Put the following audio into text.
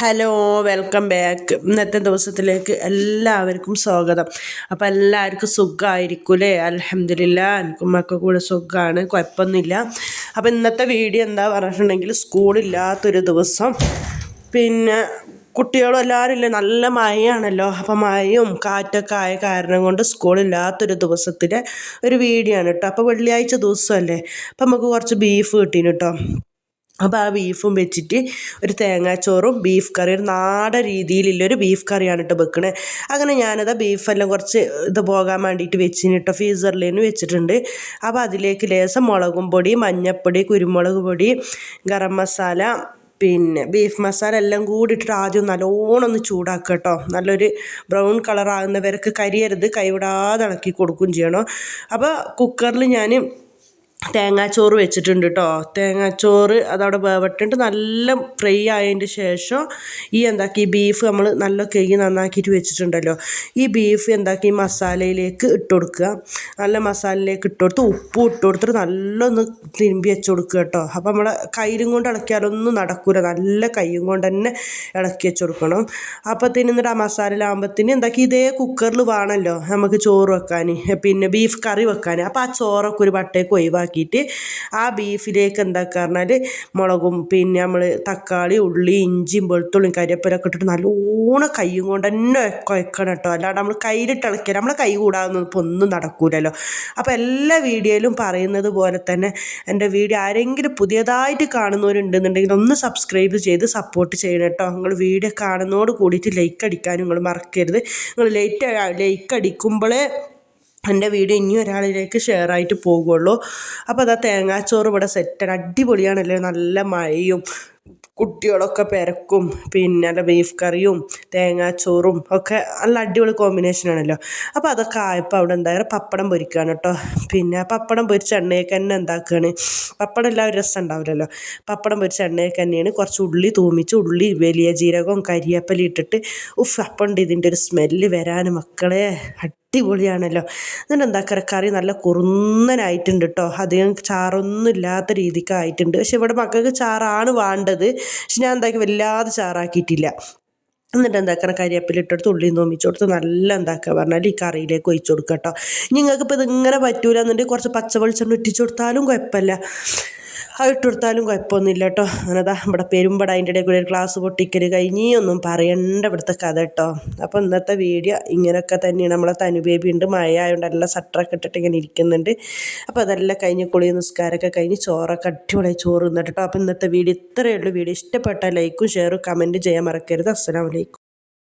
Hello welcome back ഇന്നത്തെ ദിവസത്തിലേക്ക് എല്ലാവർക്കും സ്വാഗതം. അപ്പം എല്ലാവർക്കും സുഖമായിരിക്കൂലേ അലഹമില്ല എനിക്കും മക്കൾ കൂടെ സുഖമാണ് കുഴപ്പമൊന്നുമില്ല. അപ്പം ഇന്നത്തെ വീഡിയോ എന്താ പറഞ്ഞിട്ടുണ്ടെങ്കിൽ സ്കൂളില്ലാത്തൊരു ദിവസം. പിന്നെ കുട്ടികളും എല്ലാവരും ഇല്ലേ? നല്ല മഴയാണല്ലോ. അപ്പം മഴയും കാറ്റൊക്കെ ആയ കാരണം കൊണ്ട് സ്കൂളില്ലാത്തൊരു ദിവസത്തിലെ ഒരു വീഡിയോ ആണ് കേട്ടോ. അപ്പോൾ വെള്ളിയാഴ്ച ദിവസമല്ലേ? അപ്പം നമുക്ക് കുറച്ച് ബീഫ് കിട്ടീന് കേട്ടോ. അപ്പോൾ ആ ബീഫും വെച്ചിട്ട് ഒരു തേങ്ങാച്ചോറും ബീഫ് കറി ഒരു നാടൻ രീതിയിലുള്ളൊരു ബീഫ് കറിയാണ് കേട്ടോ വെക്കണേ. അങ്ങനെ ഞാനത് ബീഫെല്ലാം കുറച്ച് ഇത് പോകാൻ വേണ്ടിയിട്ട് വെച്ചിന് കേട്ടോ ഫ്രീസറിലേന്ന് വെച്ചിട്ടുണ്ട്. അപ്പോൾ അതിലേക്ക് ലേശം മുളകും പൊടി മഞ്ഞൾപ്പൊടി കുരുമുളക് പൊടി ഗരം മസാല പിന്നെ ബീഫ് മസാല എല്ലാം കൂടി ഇട്ടിട്ട് ആദ്യം നല്ലോണം ഒന്ന് ചൂടാക്കുക കേട്ടോ നല്ലൊരു ബ്രൗൺ കളറാകുന്നവർക്ക് കരിയരുത് കൈവിടാതെ ഇളക്കി കൊടുക്കുകയും ചെയ്യണം. അപ്പോൾ കുക്കറിൽ ഞാൻ തേങ്ങാച്ചോറ് വെച്ചിട്ടുണ്ട് കേട്ടോ തേങ്ങാച്ചോറ് അതവിടെ വേവട്ടിട്ട് നല്ല ഫ്രൈ ആയതിന്റെ ശേഷം ഈ എന്താക്കി ബീഫ് നമ്മൾ നല്ല കഴുകി നന്നാക്കിയിട്ട് വെച്ചിട്ടുണ്ടല്ലോ. ഈ ബീഫ് എന്താക്കി മസാലയിലേക്ക് ഇട്ട് കൊടുക്കുക. നല്ല മസാലയിലേക്ക് ഇട്ട് കൊടുത്ത് ഉപ്പും ഇട്ട് കൊടുത്തിട്ട് നല്ലൊന്ന് തിരുമ്പി വെച്ച് കൊടുക്കുക കേട്ടോ അപ്പോൾ നമ്മളെ കയ്യിലും കൊണ്ട് ഇളക്കിയാലൊന്നും നടക്കൂല. നല്ല കൈയും കൊണ്ട് തന്നെ ഇളക്കി വെച്ച് കൊടുക്കണം. അപ്പോൾ എന്നിട്ട് ആ മസാലയിലാകുമ്പോഴത്തേന് എന്താക്കി ഇതേ കുക്കറിൽ വേണമല്ലോ നമുക്ക് ചോറ് വെക്കാൻ. പിന്നെ ബീഫ് കറി വെക്കാൻ. അപ്പോൾ ആ ചോറൊക്കെ ഒരു വട്ടേക്ക് ഒഴിവാക്കി ആക്കിയിട്ട് ആ ബീഫിലേക്ക് എന്താക്കുക പറഞ്ഞാൽ മുളകും പിന്നെ നമ്മൾ തക്കാളി ഉള്ളി ഇഞ്ചിയും വെളുത്തുള്ളിയും കരിയപ്പരൊക്കെ ഇട്ടിട്ട് നല്ലോണം കൈയും കൊണ്ട് തന്നെ കുഴക്കണം കേട്ടോ. അല്ലാണ്ട് നമ്മൾ കയ്യിലിട്ട് ഇളക്കിയാൽ നമ്മളെ കൈ കൂടാതൊന്നും ഇപ്പോൾ ഒന്നും നടക്കൂലല്ലോ. അപ്പോൾ എല്ലാ വീഡിയോയിലും പറയുന്നത് പോലെ തന്നെ എന്റെ വീഡിയോ ആരെങ്കിലും പുതിയതായിട്ട് കാണുന്നവരുണ്ടെന്നുണ്ടെങ്കിൽ ഒന്ന് സബ്സ്ക്രൈബ് ചെയ്ത് സപ്പോർട്ട് ചെയ്യണം കേട്ടോ. നിങ്ങൾ വീഡിയോ കാണുന്നതോട് കൂടിയിട്ട് ലൈക്ക് അടിക്കാനും നിങ്ങൾ മറക്കരുത്. നിങ്ങൾ ലൈറ്റ് ലൈക്ക് അടിക്കുമ്പോഴേ എന്റെ വീഡിയോ ഇനി ഒരാളിലേക്ക് ഷെയർ ആയിട്ട് പോകുള്ളൂ. അപ്പോൾ അതാ തേങ്ങാച്ചോറ് ഇവിടെ സെറ്റാണ് അടിപൊളിയാണല്ലേ? നല്ല മഴയും കുട്ടികളൊക്കെ പെരക്കും പിന്നെ നല്ല ബീഫ് കറിയും തേങ്ങാച്ചോറും ഒക്കെ നല്ല അടിപൊളി കോമ്പിനേഷൻ ആണല്ലോ. അപ്പോൾ അതൊക്കെ ആയപ്പോൾ അവിടെ എന്തായാലും പപ്പടം പൊരിക്കുകയാണ് കേട്ടോ. പിന്നെ പപ്പടം പൊരിച്ച എണ്ണയൊക്കെ തന്നെ എന്താക്കുകയാണ് പപ്പടം എല്ലാം രസം ഉണ്ടാവില്ലല്ലോ. പപ്പടം പൊരിച്ച എണ്ണയൊക്കെ തന്നെയാണ് കുറച്ച് ഉള്ളി തൂമിച്ച് ഉള്ളി വലിയ ജീരകവും കരിയേപ്പലി ഇട്ടിട്ട് ഉഫ് അപ്പം ഇതിന്റെ ഒരു സ്മെല്ല് വരാൻ മക്കളെ. അടിപൊളിയാണല്ലോ. എന്നിട്ട് എന്താ കറി നല്ല കുറുന്നനായിട്ടുണ്ട് കേട്ടോ. അധികം ചാറൊന്നും ഇല്ലാത്ത രീതിക്കായിട്ടുണ്ട്. പക്ഷെ ഇവിടെ മക്കൾക്ക് ചാറാണ് വേണ്ടത്. പക്ഷെ ഞാൻ എന്താക്കി വല്ലാതെ ചാറാക്കിയിട്ടില്ല. എന്നിട്ട് എന്താക്കണം കരിവേപ്പിലിട്ടെടുത്ത് ഉള്ളി നോമിച്ച് കൊടുത്ത് നല്ല എന്താക്കുക പറഞ്ഞാൽ ഈ കറിയിലേക്ക് ഒഴിച്ചു കൊടുക്കുക കേട്ടോ നിങ്ങൾക്ക് ഇപ്പോൾ ഇതിങ്ങനെ പറ്റൂല എന്നുണ്ടെങ്കിൽ കുറച്ച് പച്ച വെളിച്ചെണ്ണ ഇട്ടിച്ചു കൊടുത്താലും കുഴപ്പമില്ല. അത് ഇട്ട് കൊടുത്താലും കുഴപ്പമൊന്നുമില്ല കേട്ടോ. അങ്ങനെതാ ഇവിടെ പെരുമ്പട അതിന്റെ ഇടയിൽ കൂടി ഒരു ക്ലാസ് പൊട്ടിക്കൽ കഴിഞ്ഞ് ഒന്നും പറയണ്ട ഇവിടുത്തെ കഥ കേട്ടോ. അപ്പോൾ ഇന്നത്തെ വീഡിയോ ഇങ്ങനെയൊക്കെ തന്നെയാണ്. നമ്മളെ തനു ബേബി ഉണ്ട് മഴ ആയതുകൊണ്ട് എല്ലാം സട്ടറൊക്കെ ഇട്ടിട്ട് ഇങ്ങനെ ഇരിക്കുന്നുണ്ട്. അപ്പോൾ അതെല്ലാം കഴിഞ്ഞ് കുളി നിസ്കാരമൊക്കെ കഴിഞ്ഞ് ചോറൊക്കെ അടിപൊളി ചോറ് നിന്നിട്ട് അപ്പോൾ ഇന്നത്തെ വീഡിയോ ഇത്രയേ ഉള്ളൂ. വീഡിയോ ഇഷ്ടപ്പെട്ട ലൈക്കും ഷെയറും കമന്റ് ചെയ്യാൻ മറക്കരുത്. അസ്സലാമലൈക്കും